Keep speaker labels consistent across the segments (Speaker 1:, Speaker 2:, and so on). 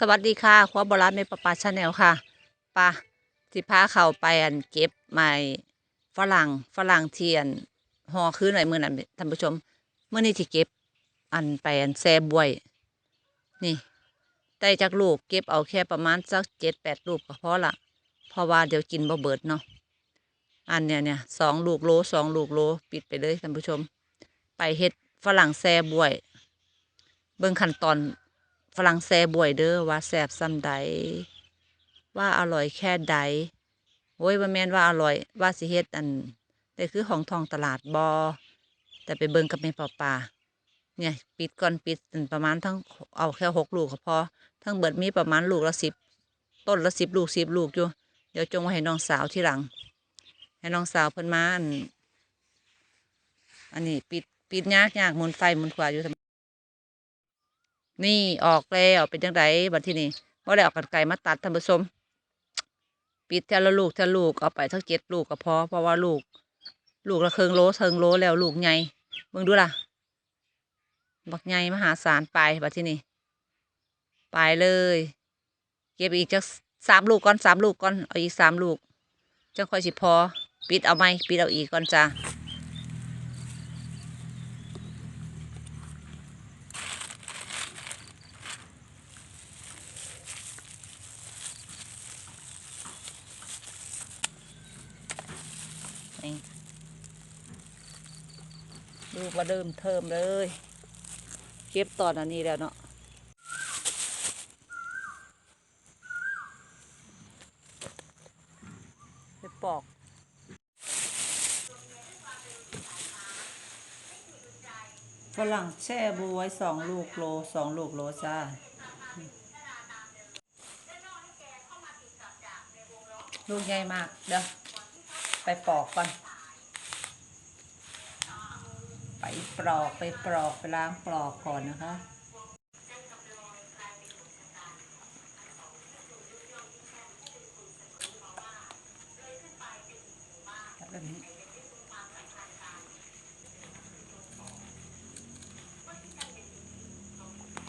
Speaker 1: สวัสดีค่ะคัวโบราณในปปาชาแนลค่ะปะที่พาเขาไปอันเก็บไม้ฝรั่งฝรั่งเทียนห่อคืนหน่อยมือนั้นท่านผู้ชมเมื่อนี้ที่เก็บอันไปอันแซ่บวย นี่ได้จากลูกเก็บเอาแค่ประมาณสักเจ็ดแปดลูกก็พอละเพราะว่าเดี๋ยวกินบ่เบิดเนาะอันเนี้ยเนี่ยสองลูกโลสองลูกโลปิดไปเลยท่านผู้ชม ไปเฮ็ดฝรั่งแซ่บวย เบิ่งขั้นตอน ฝรั่งแซ่บวยเด้อว่าแซ่บซ้ำใด ว่าอร่อยแค่ใดโอ้ยว่าแม่นว่าอร่อย ว่าสิเฮ็ดอันแต่คือของทองตลาดบอแต่ไปเบิ่งกับแม่ป่าป่าเนี่ย ปิดก่อนปิดประมาณทั้งเอาแค่หกลูกก็พอทั้งเบิดมีประมาณลูกละสิบต้นละสิบลูกสิบลูกอยู่ เดี๋ยวจงไว้ให้น้องสาวที่หลัง ให้น้องสาวเพิ่นมาอันอันนี้ปิดปิดยากยากมุนไฟมุนขวาอยู่ นี่ออกแล้วเป็นจังไดบัดที่นี่ว่าได้ออกกันไก่มาตัดท่านผู้ชมปิดเทละลูกเทละลูกเอาไปทั้งเจ็ดลูกก็พอเพราะว่าลูก ลูกละเคิงโลเทิงโลแล้วลูกใหญ่เบิ่งดูล่ะ บักใหญ่มหาศาลไปบัดที่นี่ไปเลย เก็บอีกจักสามลูกก่อนสามลูกก่อนเอาอีกสามลูกจังค่อยสิพอ ปิดเอาไหมปิดเอาอีกก่อนจ้า นี่ลูกมาเดิมเทิมเลย เก็บตอนอันนี้แล้วเนาะไปปอกฝรั่งแช่บูไวยสองลูกโลสองลูกโลจ้าลูกใหญ่มาก เดี๋ยว ไปปอกก่อน ไปปลอกไปปลอกไปล้างปลอกก่อนนะคะแบบนี้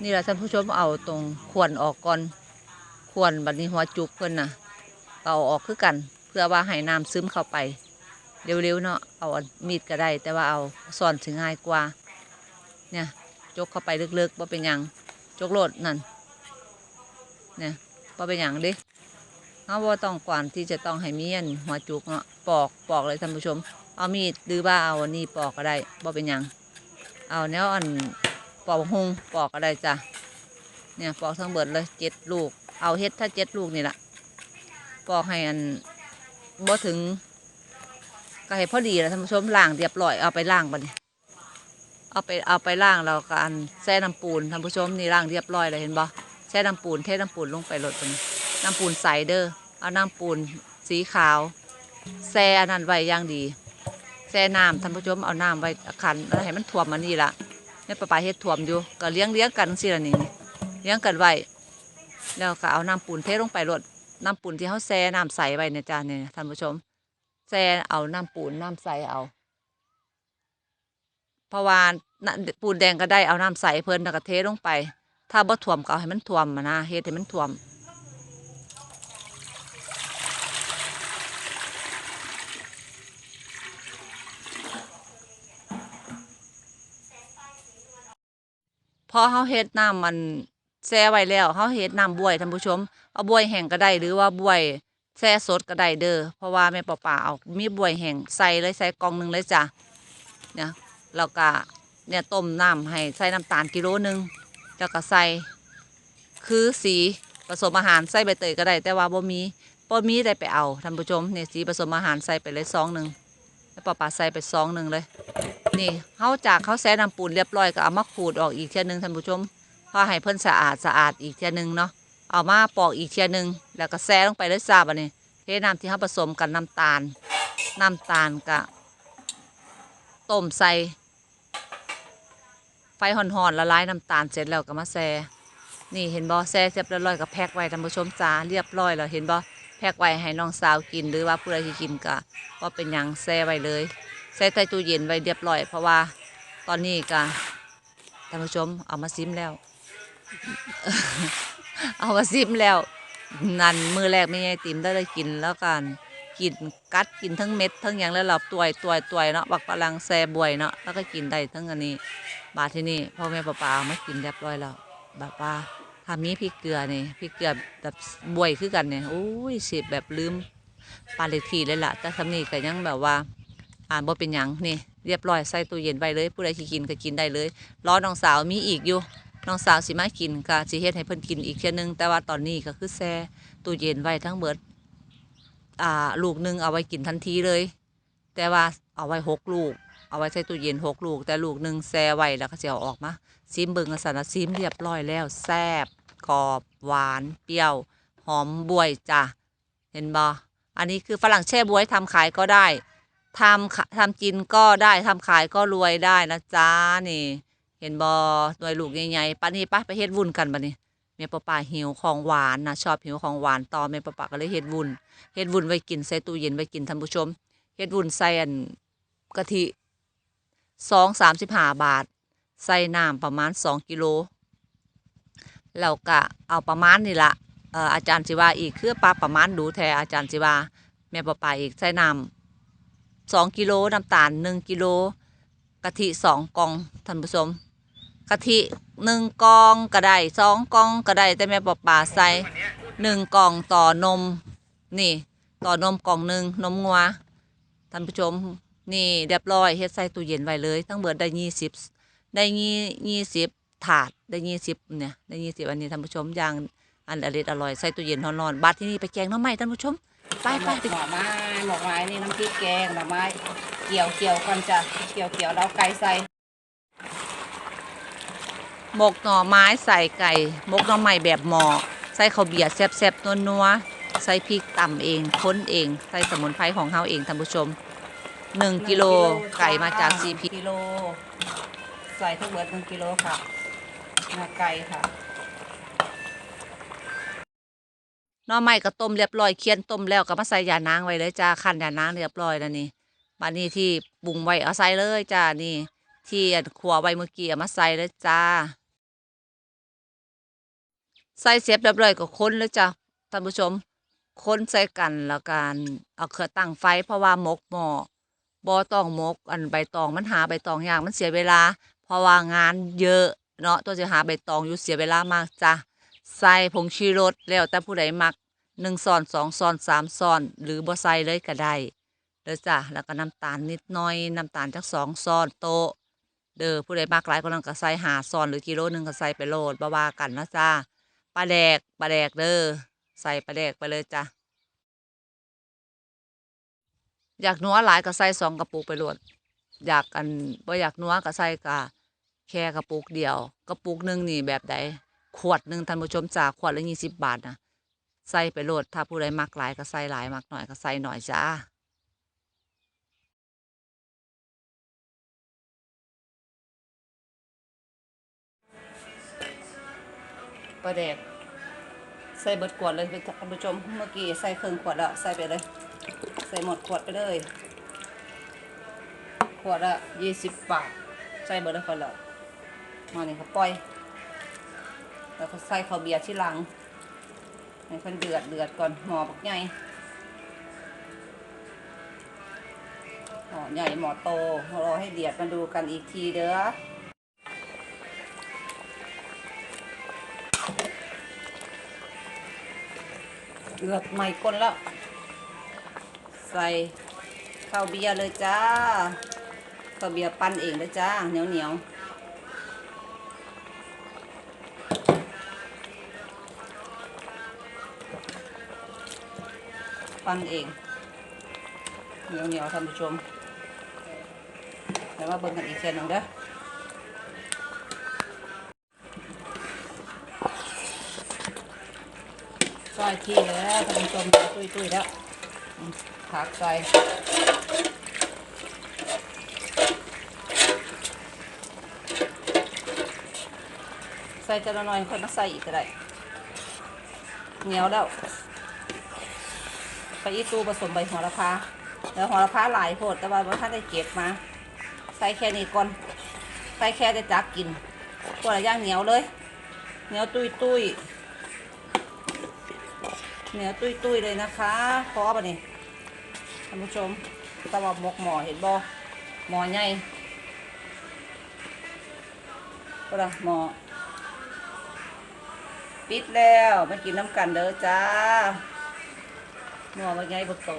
Speaker 1: นี่แหละท่านผู้ชมเอาตรงขวนออกก่อน ขวนบัดนี้หัวจุกเพิ่อนน่ะเอาออกคือกัน เพื่อว่าให้น้ำซึมเข้าไปเร็วๆเนาะเอามีดก็ได้ แต่ว่าเอาซ่อนถึงง่ายกว่า เนี่ยจกเข้าไปลึกๆว่าเป็นยังจกโลดนั่นเนี่ยว่าเป็นยังดิเอาว่าต้องก่อนที่จะต้องให้มีอันหัวจุกเนาะปอกปอกเลยท่านผู้ชม เอามีดหรือว่าเอาอันนี้ปอกก็ได้ว่าเป็นยังเอาแนวอันปอกหุงปอกก็ได้จ้ะเนี่ยปอกทั้งเบิดเลยเจ็ดลูก เอาเฮ็ดถ้าเจ็ดลูกนี่แหละปอกให้อัน บ่ถึงก็ให้พอดีแล้วท่านผู้ชมล้างเรียบร้อยเอาไปล้างบัดนี้เอาไปเอาไปล้างแล้วก็อันแช่น้ำปูนท่านผู้ชมนี่ล้างเรียบร้อยเลยเห็นบ่แช่น้ำปูนเทน้ำปูนลงไปรดตรงนี้น้ำปูนใสเด้อเอาน้ำปูนสีขาวแช่อันนั้นไว้อย่างดีแช่น้ำท่านผู้ชมเอาน้ำไว้ขันแล้วให้มันท่วมมันนี่ละเนี่ยปลาปลาเฮ็ดท่วมอยู่ก็เลี้ยงเลี้ยงกันสิละนี่เลี้ยงกันไว้แล้วก็เอาน้ำปูนเทลงไปรด น้ำปูนที่เขาแช่น้ำใสไว้เนี่ยจ้าเนี่ยท่านผู้ชม แซ่เอาน้ำปูนน้ำใสเอาเพราะว่าน้ำปูนแดงก็ได้เอาน้ำใสเพิ่นแล้วก็เทลงไป ถ้าบ่ท่วมก็เอาให้มันท่วมนะเฮ็ดให้มันท่วมพอเฮาเฮ็ดน้ำมัน แช่ไว้แล้วเฮาเฮ็ดน้ำบวยท่านผู้ชม เอาบวยแห้งก็ได้หรือว่าบวยแช่สดก็ได้เด้อเพราะว่าแม่ป่าป่าเอามีบวยแห้งใส่เลยใส่กล่องหนึ่งเลยจ้ะเนี่ยแล้วก็เนี่ยต้มน้ำให้ใส่น้ำตาลกิโลหนึ่งแล้วก็ใส่คือสีผสมอาหารใส่ใบเตยก็ได้ แต่ว่าบ่มีบ่มีได้ไปเอาท่านผู้ชมเนี่ยสีผสมอาหารใส่ไปเลยซองหนึ่งแม่ป่าป่าใส่ไปซองหนึ่งเลย นี่เขาจากเขาแซ่น้ำปูนเรียบร้อยก็เอามาขูดออกอีกเทียหนึงท่านผู้ชม พอให้เพิ่นสะอาดสะอาดอีกเทียนึงเนาะเอามาปอกอีกเทียนึง แล้วก็แซ่ลงไปเลยซาบอันนี้เทน้ำที่เขาผสมกับน้ำตาล น้ำตาลกับต้มใส่ไฟห่อนๆละลายน้ำตาลเสร็จแล้วก็มาแซ่นี่เห็นบ่แซ่เรียบร้อยก็แพ็คไว้ท่านผู้ชมจ้าเรียบร้อยแล้วเห็นบ่แพ็คไว้ให้น้องสาวกินหรือว่าผู้ใดที่กินก็ว่าเป็นหยังแซ่ไว้เลยแซ่ใส่ตู้เย็นไว้เรียบร้อย เพราะว่าตอนนี้ก็ท่านผู้ชมเอามาซิมแล้ว เอามาซิมแล้ว นั่นมือแรกไม่ใช่ติมได้เลยกินแล้วกัน กินกัดกินทั้งเม็ด ทั้งอย่างแล้วเราตัวยตวยตวเนาะบักปลังแซบวยเนาะแล้วก็กินได้ทั้งอันนี้ บาที่นี่พ่อแม่ป้าป้ามากินเรียบร้อยแล้วแบบว่าทำนี้พริกเกลือนี่พริกเกลือแบบบวยคือกันเนี่ยโอ้ยสิบแบบลืมปลาเลทีเลยล่ะ แต่คำนี้ก็ยังแบบว่าอ่านบ่เป็นหยังนี่เรียบร้อยใส่ตู้เย็นไว้เลย ผู้ใดที่กินก็กินได้เลยรอน้องสาวมีอีกอยู่ น้องสาวสิมากินก็สิเฮ็ดให้เพิ่นกินอีกเทื่อนึงแต่ว่าตอนนี้ก็คือแช่ตู้เย็นไว้ทั้งเบิดอ่าลูกหนึงเอาไว้กินทันทีเลย แต่ว่าเอาไว้หกลูก เอาไว้ใส่ตู้เย็นหกลูก แต่ลูกหนึ่งแช่ไว้แล้วก็จะเอาออกมาซิมเบิงกสันนซิมเรียบร้อยแล้วแซ่บกรอบหวานเปรี้ยว หอมบวยจ้ะเห็นบ่อันนี้คือฝรั่งแช่บวยทำขายก็ได้ทำทำกินก็ได้ทำขายก็รวยได้นะจ๊ะนี่ เห็นบ่หน่วยลูกใหญ่ๆป้านี่ป้าไปเฮ็ดวุ้นกันบัดนี้แม่ป้าป่าหิวของหวานนะชอบหิวของหวานต่อแม่ป้าป่าก็เลยเฮ็ดวุ้นเฮ็ดวุ้นไว้กินใส่ตู้เย็นไว้กินท่านผู้ชมเฮ็ดวุ้นใส่อันกะทิสองสามสิบห้าบาท ใส่น้ำประมาณสองกิโลแล้วก็เอาประมาณนี่ละเอ่ออาจารย์สิว่าอีกคือปลาประมาณดูแทอาจารย์สิว่าแม่ปลาปาอีกใส่น้ำสองกิโลน้ำตาลหนึ่งกิโลกะทิสองกองท่านผู้ชม กะทิหนึ่งกล่องก็ได้สองกล่องก็ได้แต่แม่ปลาปาใส่หนึ่งกล่องต่อนม นี่ ต่อนมกล่องหนึ่งนมงัวท่านผู้ชมนี่เรียบร้อยเฮ็ดใส่ตู้เย็นไว้เลย ทั้งเบิดได้ยี่สิบได้ยี่ยี่สิบถาดได้ยี่สิบเนี่ยได้ยี่สิบอันนี้ท่านผู้ชมอย่างอันอร่อยอร่อยใส่ตู้เย็นร้อนๆบัดที่นี่ไปแกงน้ำไม้ท่านผู้ชมไปไปไป
Speaker 2: หน่อไม้หน่อไม้นี่น้ำพริกแกงหน่อไม้เกี่ยวเกี่ยวกันจ้ะเกี่ยวเกี่ยวแล้วไก่ใส่
Speaker 1: หมกหน่อไม้ใส่ไก่หมกหน่อไม้แบบหมอใส่ข้าวเบียร์แซ่บๆนัวๆใส่พริกต่ำเองค้นเองใส่สมุนไพรของเฮาเองท่านผู้ชมหนึ่งกิโลไก่มาจากซีพี
Speaker 2: กิโลใส่ทั้งเบิดหนึ่งกิโลค่ะเนื้อไก่ค่ะ
Speaker 1: หน่อไม้ก็ต้มเรียบร้อยเคี่ยนต้มแล้วก็มาใส่ยานางไว้เลยจ้าคั่นยานางเรียบร้อยแล้วนี่บัดนี้ที่ปรุงไว้เอาใส่เลยจ้านี่ที่อันขัวไว้เมื่อกี้เอามาใส่เลยจ้า ใส่เสียบเรียบร้อยก็คนเลยจ้าท่านผู้ชมคนใส่กันแล้วกันเอาเครือตั้งไฟเพราะว่าหมกหม้อบ่ต้องหมก อันใบตองมันหาใบตองยากมันเสียเวลา เพราะว่างานเยอะเนาะตัวจะหาใบตองอยู่เสียเวลามากจ้าใส่ผงชีรสแล้วแต่ผู้ใดมักหนึ่งซอนสองซอนสามซอน หรือบ่ใส่เลยก็ได้เด้อจ้ะแล้วก็น้ำตาลนิดหน่อยน้ำตาลจักสองซอนโตเด้อผู้ใดมักหลายก็ต้องก็ใส่หาซอนหรือกิโลหนึ่งก็ใส่ไปโลดบ่ว่ากันนะจ้า ปลาแดกปลาแดกเด้อใส่ปลาแดกไปเลยจ้ะอยากนัวหลายก็ใส่สองกระปุกไปโหลดอยากอันบ่อยากนัวก็ใส่กะแค่กระปุกเดียวกระปุกหนึ่งนี่แบบใดขวดหนึ่งท่านผู้ชมจากขวดละยี่สิบบาทนะใส่ไปโหลดถ้าผู้ใดมักหลายก็ใส่หลายมักหน่อยก็ใส่หน่อยจ้า ปลาแดกใส่เบิดขวดเลยท่านผู้ชมเมื่อกี้ใส่ครึ่งขวดล้วใส่ไปเลย ใส่หมดขวดไปเลย ขวดละยี่สิบบาทใส่เบิดแล้วคนละมานี่เขาปล่อยแล้วก็ใส่ข้าวเบียร์ที่หลังให้มันเดือดเดือดก่อนหม้อบักใหญ่หม้อใหญ่หม้อโตรอให้เดือดมาดูกันอีกทีเด้อ เดือดใหม่ก้นแล้ว ใส่ข้าวเบียร์เลยจ้าข้าวเบียร์ปั้นเองเลยจ้าเหนียวเหนียวปั้นเองเหนียวเหนียวท่านผู้ชมแล้วมาเบิ่งกันอีกเช่นหนึ่งเด้อ ซอยที่แล้วท่านผู้ชมตุ้ยตุ้ยแล้วผักใส่ใส่จะละหน่อยค่อยมาใส่อีกก็ได้เหนียวแล้วไปอีตู้ผสมใบหัวละพาแล้วหัวละพาหลายโพดแต่ว่าท่านได้เก็บมา ใส่แค่นี้ก่อนใส่แค่จะจักกินตัวละย่างเหนียวเลย เหนียวตุยตุย
Speaker 2: เนื้อตุยตุยๆเลยนะคะพอป่ะนี่ท่านผู้ชมตะวันหมกหมอเห็นบ่หมอใหญ่ก็ละหมอปิดแล้วมากินน้ำกันเด้อจ้าหมอว่าไงบ่โต